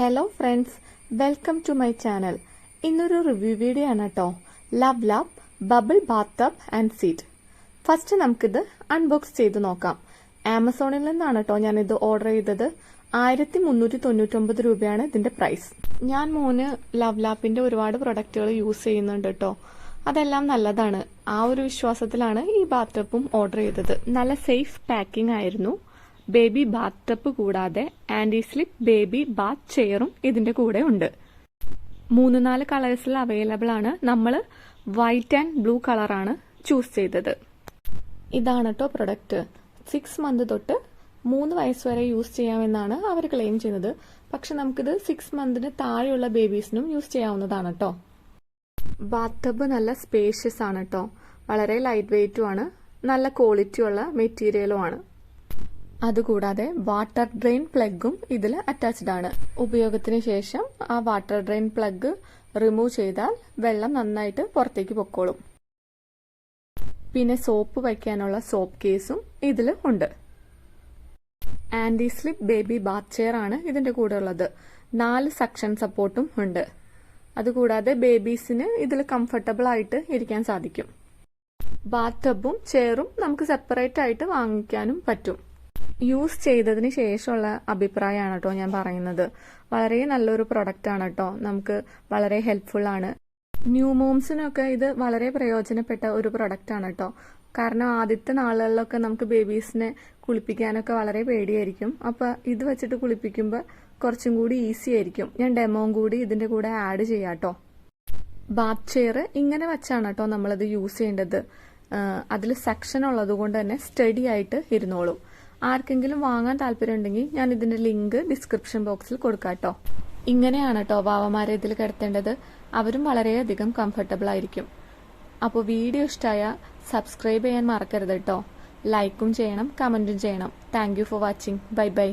Hello friends welcome to my channel ഇന്നൊരു review video ആണ് കേട്ടോ LuvLap bubble bath tub and seat first നമുക്കിത് unbox ചെയ്ത് നോക്കാം. ആമസോണിൽ നിന്നാണ് കേട്ടോ ഞാനിത് ഓർഡർ ചെയ്തത്. ആയിരത്തി മുന്നൂറ്റി തൊണ്ണൂറ്റൊമ്പത് രൂപയാണ് ഇതിന്റെ പ്രൈസ് ഞാൻ മോന് ലവ് ലാപ്പിന്റെ ഒരുപാട് പ്രൊഡക്റ്റുകൾ യൂസ് ചെയ്യുന്നുണ്ട് കേട്ടോ അതെല്ലാം നല്ലതാണ്. ആ ഒരു വിശ്വാസത്തിലാണ് ഈ ബാത്ത് ടബും ഓർഡർ ചെയ്തത്. നല്ല സേഫ് പാക്കിംഗ് ആയിരുന്നു. ബേബി ബാത്ത് ടപ്പ് കൂടാതെ ആന്റി സ്ലിപ്പ് ബേബി ബാത്ത് ചെയറും ഇതിന്റെ കൂടെ ഉണ്ട്. മൂന്ന് നാല് കളേഴ്സിൽ അവൈലബിൾ ആണ് നമ്മൾ വൈറ്റ് ആൻഡ് ബ്ലൂ കളറാണ് ചൂസ് ചെയ്തത്. ഇതാണ് കേട്ടോ പ്രൊഡക്റ്റ്. സിക്സ് മന്ത് തൊട്ട് മൂന്ന് വയസ്സ് വരെ യൂസ് ചെയ്യാമെന്നാണ് അവർ ക്ലെയിം ചെയ്യുന്നത്. പക്ഷെ നമുക്കിത് സിക്സ് മന്തിന് താഴെയുള്ള ബേബീസിനും യൂസ് ചെയ്യാവുന്നതാണ് കേട്ടോ ബാത്ത് ടബ് നല്ല സ്പേഷ്യസ് ആണ് കേട്ടോ വളരെ ലൈറ്റ് വെയിറ്റും ആണ്. നല്ല ക്വാളിറ്റിയുള്ള മെറ്റീരിയലും ആണ്. അതുകൂടാതെ വാട്ടർ ഡ്രെയിൻ പ്ലഗും ഇതിൽ അറ്റാച്ച്ഡ് ആണ്. ഉപയോഗത്തിന് ശേഷം ആ വാട്ടർ ഡ്രെയിൻ പ്ലഗ് റിമൂവ് ചെയ്താൽ വെള്ളം നന്നായിട്ട് പുറത്തേക്ക് പൊക്കോളും. പിന്നെ സോപ്പ് വയ്ക്കാനുള്ള സോപ്പ് കേസും ഇതിൽ ഉണ്ട്. Anti slip baby bath chair ആണ് ഇതിന്റെ കൂടെ ഉള്ളത്. നാല് സക്ഷൻ സപ്പോർട്ടും ഉണ്ട്. അതുകൂടാതെ ബേബീസിന് ഇതിൽ കംഫർട്ടബിൾ ആയിട്ട് ഇരിക്കാൻ സാധിക്കും. ബാത്ത് ടബും ചെയറും നമുക്ക് സെപ്പറേറ്റ് ആയിട്ട് വാങ്ങിക്കാനും പറ്റും. യൂസ് ചെയ്തതിന് ശേഷമുള്ള അഭിപ്രായമാണ് കേട്ടോ ഞാൻ പറയുന്നത്. വളരെ നല്ലൊരു പ്രൊഡക്റ്റ് ആണ് കേട്ടോ. നമുക്ക് വളരെ ഹെൽപ്ഫുൾ ആണ്. ന്യൂ മോംസിനൊക്കെ ഇത് വളരെ പ്രയോജനപ്പെട്ട ഒരു പ്രൊഡക്റ്റ് ആണ് കേട്ടോ. കാരണം ആദ്യത്തെ നാളുകളിലൊക്കെ നമുക്ക് ബേബീസിനെ കുളിപ്പിക്കാനൊക്കെ വളരെ പേടിയായിരിക്കും. അപ്പൊ ഇത് വെച്ചിട്ട് കുളിപ്പിക്കുമ്പോൾ കുറച്ചും കൂടി ഈസി ആയിരിക്കും. ഞാൻ ഡെമോം കൂടി ഇതിന്റെ കൂടെ ആഡ് ചെയ്യാം ബാത്ത് ചെയർ ഇങ്ങനെ വെച്ചാണ് കേട്ടോ നമ്മളത് യൂസ് ചെയ്യേണ്ടത്. അതിൽ സെക്ഷൻ ഉള്ളത് കൊണ്ട് തന്നെ സ്റ്റഡി ആയിട്ട് ഇരുന്നോളും. ആർക്കെങ്കിലും വാങ്ങാൻ താല്പര്യം ഉണ്ടെങ്കിൽ ഞാൻ ഇതിന്റെ ലിങ്ക് ഡിസ്ക്രിപ്ഷൻ ബോക്സിൽ കൊടുക്കാം കേട്ടോ. ഇങ്ങനെയാണ് കേട്ടോ വാവമാരെ ഇതിൽ കിടത്തേണ്ടത്. അവരും വളരെയധികം കംഫർട്ടബിൾ ആയിരിക്കും. അപ്പോൾ വീഡിയോ ഇഷ്ടമായ സബ്സ്ക്രൈബ് ചെയ്യാൻ മറക്കരുത് കേട്ടോ. ലൈക്കും ചെയ്യണം കമന്റും ചെയ്യണം. Thank for watching bye bye